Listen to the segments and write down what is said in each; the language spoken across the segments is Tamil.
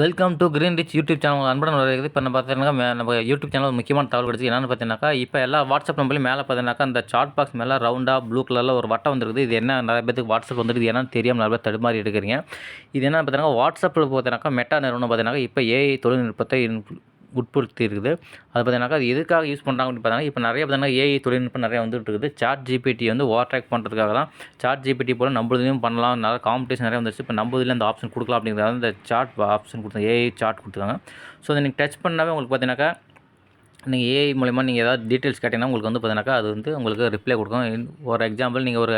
Welcome to green rich YouTube channel அன்புடன் வருகிறது இப்போ நம்ம பார்த்தீங்கன்னா நம்ம யூடியூப் சேனல் ஒரு முக்கியமான தகவல் கிடச்சி என்னென்னு பார்த்தீங்கன்னாக்கா இப்போ எல்லா வாட்ஸ்அப் நம்பர்லையும் மேலே பார்த்தீங்கன்னாக்கா அந்த சாட் பாக்ஸ் மேலே ரவுண்டாக ப்ளூ கலரில் ஒரு வட்டம் வந்துருக்குது. இது என்ன நிறைய பேருக்கு வாட்ஸ்அப் வந்துருக்குது. என்னன்னு தெரியாமல் நிறைய பேர் தடுமாறி எடுக்கிறீங்க. இது என்ன பார்த்தீங்கன்னா வாட்ஸ்அப்பில் பார்த்தீங்கன்னாக்கா மெட்டா நிறுவனம் பார்த்தீங்கன்னா இப்போ ஏஐ தொழில்நுட்பத்தை உட்படுத்தி இருக்குது அது பார்த்தீங்கன்னாக்கா அது எதுக்காக யூஸ் பண்ணுறாங்க அப்படின்னு பார்த்தீங்கன்னா இப்போ நிறைய பார்த்தீங்கன்னா ஏஐ தொழில்நுட்பம் நிறைய வந்துட்டு இருக்குது. சாட் ஜிபிடி வந்து ஓவர் ட்ராக் பண்ணுறதுக்காக தான் சாட் ஜிபிடி போல் நம்மளுதையும் பண்ணலாம். நிறைய காம்படிஷன் நிறைய வந்துருச்சு. இப்போ நம்மதுல அந்த ஆப்ஷன் கொடுக்கலாம் அப்படிங்கிறத இந்த சாட் ஆப்ஷன் கொடுத்தாங்க ஏஐ சாட் கொடுத்துருக்காங்க. ஸோ அதை நீங்கள் டச் பண்ணாவே உங்களுக்கு பார்த்தீங்கன்னாக்கா நீங்கள் ஏஐ மூலிமா நீங்கள் ஏதாவது டீட்டெயில்ஸ் கேட்டிங்கன்னா உங்களுக்கு வந்து பார்த்தீங்கன்னாக்கா அது வந்து உங்களுக்கு ரிப்ளை கொடுக்கும். ஒரு எக்ஸாம்பிள் நீங்கள் ஒரு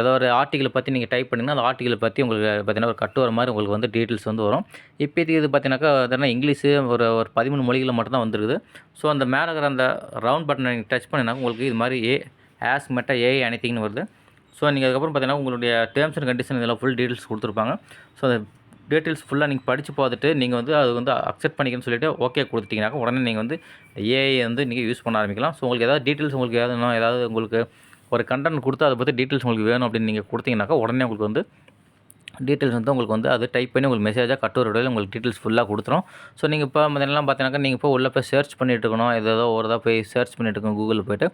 ஏதோ ஒரு ஆர்டிக்கலை பற்றி நீங்கள் டைப் பண்ணிங்கன்னா அந்த ஆர்டிக்கலை பற்றி உங்களுக்கு பார்த்தீங்கன்னா ஒரு கட்டு வர மாதிரி உங்களுக்கு வந்து டீட்டெயில்ஸ் வந்து வரும். இப்போதைக்கு இது பார்த்தீங்கன்னாக்கா அதெல்லாம் இங்கிலீஷு ஒரு ஒரு பதிமூணு மொழிகளில் மட்டும்தான் வந்துருக்குது. ஸோ அந்த மேலே இருக்கிற அந்த ரவுண்ட் பட்டனை நீங்கள் டச் பண்ணினா உங்களுக்கு இது மாதிரி ஏ ஆஸ் மெட்டா ஏஐ அனைத்திங்னு வருது. ஸோ நீங்கள் அதுக்கப்புறம் பார்த்தீங்கன்னா உங்களுடைய டேர்ம்ஸ் அண்ட் கண்டிஷன் இதெல்லாம் ஃபுல் டீட்டெயில்ஸ் கொடுத்துருப்பாங்க. ஸோ அந்த டீட்டெயில்ஸ் ஃபுல்லாக நீங்கள் படித்து பார்த்துட்டு நீங்கள் வந்து அது வந்து அக்செப்ட் பண்ணிக்கணும்னு சொல்லிட்டு ஓகே கொடுத்துட்டிங்கனாக்கா உடனே நீங்கள் வந்து ஏஐ வந்து நீங்கள் யூஸ் பண்ண ஆரம்பிக்கலாம். ஸோ உங்களுக்கு ஏதாவது டீட்டெயில்ஸ் உங்களுக்கு ஏதாவது ஏதாவது உங்களுக்கு ஒரு கண்டென்ட் கொடுத்து அதை பற்றி டீட்டெயில்ஸ் உங்களுக்கு வேணும் அப்படின்னு நீங்கள் கொடுத்தீங்கன்னாக்கா உடனே உங்களுக்கு வந்து டீட்டெயில்ஸ் வந்து உங்களுக்கு வந்து அது டைப் பண்ணி உங்களுக்கு மெசேஜாக கட்டுரையில் உங்களுக்கு டீட்டெயில்ஸ் ஃபுல்லாக கொடுத்துரும். ஸோ நீங்கள் இப்போ முதல்லாம் பார்த்தீங்கன்னாக்கா நீங்கள் இப்போ உள்ளே போய் சர்ச் பண்ணிட்டு இருக்கணும். ஏதோ ஒரு தான் போய் சர்ச் பண்ணிட்டு இருக்கணும் கூகுளில் போய்ட்டு.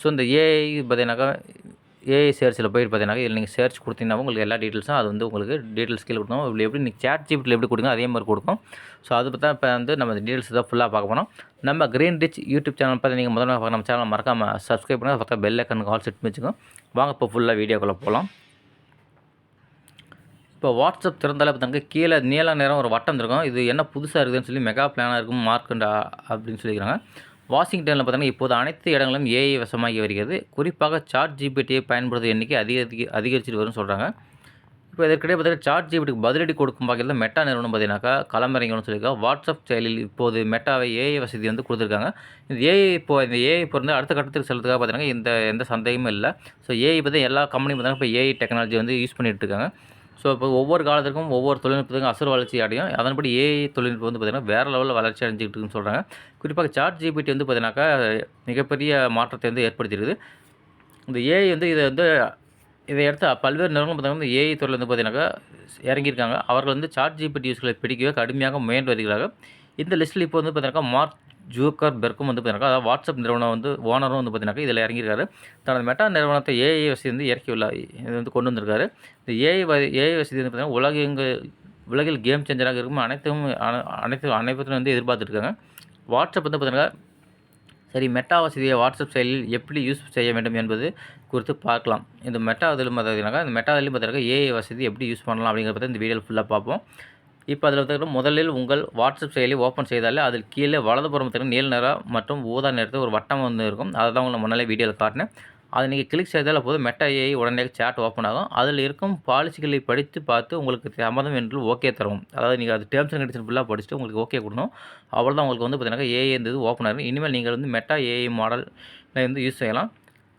ஸோ இந்த ஏஐ பார்த்தீங்கன்னாக்கா ஏஐ சர்ச்சில் போயிட்டு பார்த்தீங்கன்னா இதில் நீங்கள் சர்ச் கொடுத்தீங்கன்னா உங்களுக்கு எல்லா டீட்டெயில்ஸும் அது வந்து உங்களுக்கு டீட்டெயில்ஸ் கீழே கொடுக்கும். இப்படி எப்படி நீங்கள் சேட் ஜிபிட்டில் எப்படி கொடுங்க அதே மாதிரி கொடுக்கும். ஸோ அது பார்த்தா இப்போ வந்து நம்ம டீட்டெயில்ஸ் தான் ஃபுல்லாக பார்க்க போனோம் நம்ம கிரீன் ரிச் யூடியூப் சேனல் பார்த்து நீங்கள் முதல்ல பார்க்க நம்ம சேனல் மறக்காமல் சப்ஸ்கிரைப் பண்ணுங்கள் பக்கம் பெல் ஐக்கன் கால் செட் வச்சுக்கோங்க. வாங்க இப்போ ஃபுல்லாக வீடியோக்குள்ளே போகலாம் இப்போ வாட்ஸ்அப் திறந்தாலே பார்த்தாங்க கீழே நீள நேரம் ஒரு வட்டம் இருக்கும். இது என்ன புதுசாக இருக்குதுன்னு சொல்லி மெகா பிளானாக இருக்கும். மார்க்குண்டா அப்படின்னு சொல்லிக்கிறாங்க. வாஷிங்டனில் பார்த்தீங்கன்னா இப்போது அனைத்து இடங்களும் ஏஐ வசமாகி வருகிறது. குறிப்பாக சாட் ஜிபிடியை பயன்படுத்தும் எண்ணிக்கை அதிக அதிகரிச்சுட்டு வரும்னு சொல்கிறாங்க இப்போ இதற்கிடையே பார்த்தீங்கன்னா சாட் ஜிபிடிக்கு பதிலடி கொடுக்கும் வகையில் மெட்டா நிறுவனம் பார்த்தீங்கன்னாக்கா களமிறங்கணும்னு சொல்லியிருக்கா. வாட்ஸ்அப் செயலில் இப்போது மெட்டாவை ஏஐ வசதி வந்து கொடுத்துருக்காங்க. இந்த ஏஐ இப்போ இந்த ஏஐ இப்போ வந்து அடுத்த கட்டத்துக்கு செல்றதுக்காக பார்த்தீங்கன்னா இந்த எந்த சந்தேகமும் இல்லை. ஸோ ஏஐ பார்த்தீங்கன்னா எல்லா கம்பெனியும் பார்த்தீங்கன்னா இப்போ ஏஐ டெக்னாலஜி வந்து யூஸ் பண்ணிகிட்டு இருக்காங்க. ஸோ இப்போ ஒவ்வொரு காலத்திற்கும் ஒவ்வொரு தொழில்நுட்பத்துக்கும் அசுர வளர்ச்சி அடையும். அதன்படி ஏஐ தொழில்நுட்பம் வந்து பார்த்திங்கன்னா வேறு லெவலில் வளர்ச்சி அடைஞ்சிக்கிட்டு இருக்குன்னு சொல்கிறாங்க குறிப்பாக சாட் ஜிபிடி வந்து பார்த்தீங்கன்னாக்கா மிகப்பெரிய மாற்றத்தை வந்து ஏற்படுத்தியிருக்குது இந்த ஏஐ வந்து இதை வந்து இதை எடுத்து பல்வேறு நிறுவனம் பார்த்தீங்கன்னா இந்த ஏஐ துறையில் வந்து பார்த்தீங்கன்னாக்கா இறங்கியிருக்காங்க. அவர்கள் வந்து சாட் ஜிபிடி யூஸ்களை பிடிக்கவே கடுமையாக முயன்று வருகிறார்கள். இந்த லிஸ்ட்டில் இப்போ வந்து பார்த்தீங்கன்னா மார்க் ஜூக்கர் பெர்க்கும் வந்து பார்த்தீங்கன்னா அதாவது வாட்ஸ்அப் நிறுவனம் வந்து ஓனரும் வந்து பார்த்தீங்கன்னா இதில் இறங்கியிருக்காரு. தனது மெட்டா நிறுவனத்தை ஏஐ வசதி வந்து இறக்கியுள்ள இது வந்து கொண்டு வந்திருக்காரு. இந்த ஏஐ ஏஐ வசதி வந்து பார்த்தீங்கன்னா உலகெங்கு உலகில் கேம் சேஞ்சராக இருக்கும். அனைத்தும் அனைத்து அனைவரும் வந்து எதிர்பார்த்துருக்காங்க. வாட்ஸ்அப் வந்து பார்த்தீங்கன்னா சரி மெட்டா வசதியை வாட்ஸ்அப் செயலில் எப்படி யூஸ் செய்ய வேண்டும் என்பது குறித்து பார்க்கலாம். இந்த மெட்டா இதில் பார்த்தீங்கன்னாக்கா இந்த மெட்டா இதிலும் பார்த்தீங்கன்னா ஏஐ வசதி எப்படி யூஸ் பண்ணலாம் அப்படிங்கிறத இந்த வீடியோவில் ஃபுல்லாக பார்ப்போம். இப்போ அதில் பார்த்தீங்கன்னா முதலில் உங்கள் வாட்ஸ்அப் செயலி ஓப்பன் செய்தாலே அதில் கீழே வலதுபுறம் பார்த்தீங்கன்னா நீல நிறம் மற்றும் ஊதா நிறத்தில் ஒரு வட்டம் வந்து இருக்கும். அதை தான் உங்களை முன்னாலே வீடியோவில் காட்டினேன். அதை நீங்கள் கிளிக் செய்தால் போதும். மெட்டா ஏஐ உடனே சேட் ஓப்பன் ஆகும். அதில் இருக்கும் பாலிசிகளை படித்து பார்த்து உங்களுக்கு சம்மதம் என்று ஓகே தரும் அதாவது நீங்கள் அது டேர்ம்ஸ் அண்ட் கண்டிஷன் ஃபுல்லாக படிச்சுட்டு உங்களுக்கு ஓகே கொடுக்கணும். அவ்வளோதான் உங்களுக்கு வந்து பார்த்தீங்கன்னா ஏஐ இருந்தது ஓப்பன் ஆகும் இனிமேல் நீங்கள் வந்து மெட்டா ஏஐ மாடல் வந்து யூஸ் செய்யலாம்.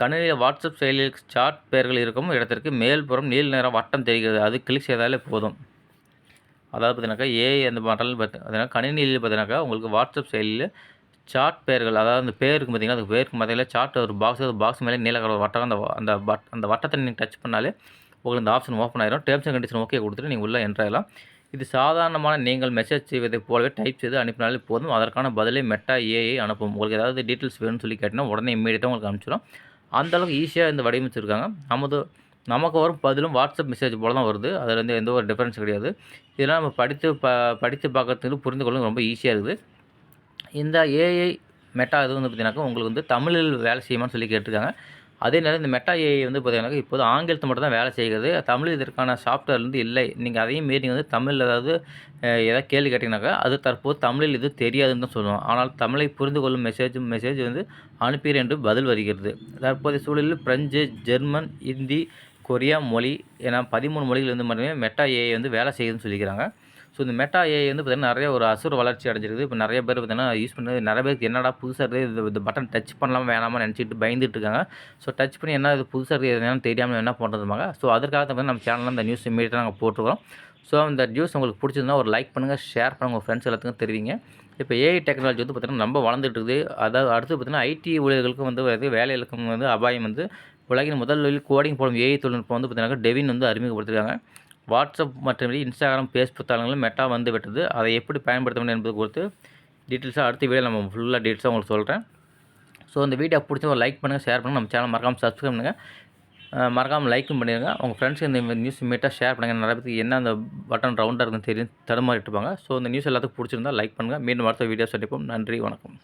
கணினியில் வாட்ஸ்அப் செயலியில் சாட் பெயர்கள் இருக்கும். இடத்திற்கு மேல்புறம் நீல நிறம் வட்டம் தெரிகிறது. அது கிளிக் செய்தாலே போதும். அதாவது பார்த்தீங்கன்னாக்கா ஏஐ அந்த மாடல் பார்த்து பார்த்தீங்கன்னா கணினியில் பார்த்தீங்கன்னாக்கா உங்களுக்கு வாட்ஸ்அப் செயலியில் சாட் பெயர்கள் அதாவது அந்த பேருக்கு பார்த்தீங்கன்னா அந்த பேருக்கு மத்தியில் சாட் ஒரு பாக்ஸ் அது பாக்ஸ் மேலே நீல கலர் வட்டம் அந்த அந்த பட் அந்த வட்டத்தை நீங்கள் டச் பண்ணாலே உங்களுக்கு இந்த ஆப்ஷன் ஓப்பன் ஆயிரும். டேர்ம்ஸ் அண்ட் கண்டிஷன் ஓகே கொடுத்துட்டு நீங்கள் உள்ளே என்ட்ரு இது சாதாரணமான நீங்கள் மெசேஜ் செய்வதை போலவே டைப் செய்து அனுப்பினாலே போதும். அதற்கான பதிலை மெட்டா ஏஐ அனுப்பும். உங்களுக்கு ஏதாவது டீட்டெயில்ஸ் வேணும்னு சொல்லி கேட்டிங்கன்னா உடனே இம்மீடியட்டாக உங்களுக்கு அனுப்பிச்சிடும். அந்த அளவுக்கு ஈஸியாக இந்த வடிவமைச்சிருக்காங்க. நமது நமக்கு வரும் பதிலும் வாட்ஸ்அப் மெசேஜ் போல் தான் வருது. அதில் வந்து எந்த ஒரு டிஃப்ரென்ஸ் கிடையாது. இதெல்லாம் நம்ம படித்து ப படித்து பார்க்கறதுக்கு புரிந்து கொள்ள ரொம்ப ஈஸியாக இருக்குது. இந்த ஏஐ மெட்டா இது வந்து பார்த்தீங்கன்னாக்கா உங்களுக்கு வந்து தமிழில் வேலை செய்யுமான்னு சொல்லி கேட்டிருக்காங்க. அதே நேரம் இந்த மெட்டா ஏஐ வந்து பார்த்தீங்கன்னா இப்போது ஆங்கிலத்தை மட்டும் தான் வேலை செய்கிறது. தமிழ் இதற்கான சாஃப்ட்வேர் வந்து இல்லை. நீங்கள் அதையும் மீறி வந்து தமிழில் ஏதாவது ஏதாவது கேள்வி கேட்டிங்கனாக்கா அது தற்போது தமிழில் இது தெரியாதுன்னு தான் சொல்லுவோம். ஆனால் தமிழை புரிந்து கொள்ளும் மெசேஜ் மெசேஜ் வந்து அனுப்பீர் என்று பதில் வருகிறது. தற்போதைய சூழலில் பிரெஞ்சு ஜெர்மன் ஹிந்தி கொரியா மொழி ஏன்னா பதிமூணு மொழிகள் வந்து மட்டுமே மெட்டா ஏஐ வந்து வேலை செய்யுதுன்னு சொல்லிக்கிறாங்க. ஸோ இந்த மெட்டா ஏஐ வந்து பார்த்திங்கன்னா நிறைய ஒரு அசுர வளர்ச்சி அடைஞ்சிருக்குது. இப்போ நிறைய பேர் பார்த்தீங்கன்னா யூஸ் பண்ணுறது நிறைய பேருக்கு என்னடா புதுசாக இருக்குது இது இந்த பட்டன் டச் பண்ணலாமா வேணாமா நினச்சிட்டு பயந்துட்டு இருக்காங்க. ஸோ டச் பண்ணி என்ன இது புதுசாக இருக்குது என்னன்னு தெரியாமல் என்ன பண்ணுறதுமாங்க ஸோ அதுக்காக தான் நம்ம சேனலில் இந்த நியூஸ் இமீடியட்டாக நாங்கள் போட்டுருக்கோம் ஸோ அந்த நியூஸ் உங்களுக்கு பிடிச்சிருந்தா ஒரு லைக் பண்ணுங்கள் ஷேர் பண்ணுங்கள் உங்கள் ஃப்ரெண்ட்ஸ் எல்லாத்துக்கும் தெரிவிங்க. இப்போ ஏஐ டெக்னாலஜி வந்து பார்த்திங்கன்னா ரொம்ப வளர்ந்துட்டு இருக்குது. அதாவது அடுத்து பார்த்திங்கன்னா ஐடி ஊழியர்களுக்கும் வந்து வேலை வேலைகளுக்கும் வந்து அபாயம் வந்து உலகின் முதலில் கோடிங் போடும் ஏஐ தொழில்நுட்பம் வந்து பார்த்தீங்கன்னா டெவின் வந்து அறிமுகப்படுத்திருக்காங்க வாட்ஸ்அப் மற்றும் இன்ஸ்டாகிராம் ஃபேஸ்புக் தளங்களும் மெட்டா வந்து விட்டது. அதை எப்படி பயன்படுத்த வேண்டும் என்பது குறித்து டீட்டெயில்ஸாக அடுத்த வீடியோ நம்ம ஃபுல்லாக டீட்டெயில்ஸாக உங்களுக்கு சொல்கிறேன் ஸோ இந்த வீடியோ பிடிச்ச ஒரு லைக் பண்ணுங்கள் ஷேர் பண்ணுங்கள் நம்ம சேனல் மறக்காமல் சப்ஸ்கிரைப் பண்ணுங்கள் மறக்காமல் லைக்கும் பண்ணிடுங்க உங்கள் ஃப்ரெண்ட்ஸ்க்கு இந்த நியூஸ் மீட்டாக ஷேர் பண்ணுங்கள் நிறைய பேருக்கு என்ன அந்த பட்டன் ரவுண்டாக இருக்குன்னு தெரியும் தடுமாறிட்டுப்பாங்க ஸோ இந்த நியூஸ் எல்லாத்துக்கும் பிடிச்சிருந்தா லைக் பண்ணுங்கள் மீண்டும் அடுத்த வீடியோ சந்திப்போம். நன்றி வணக்கம்.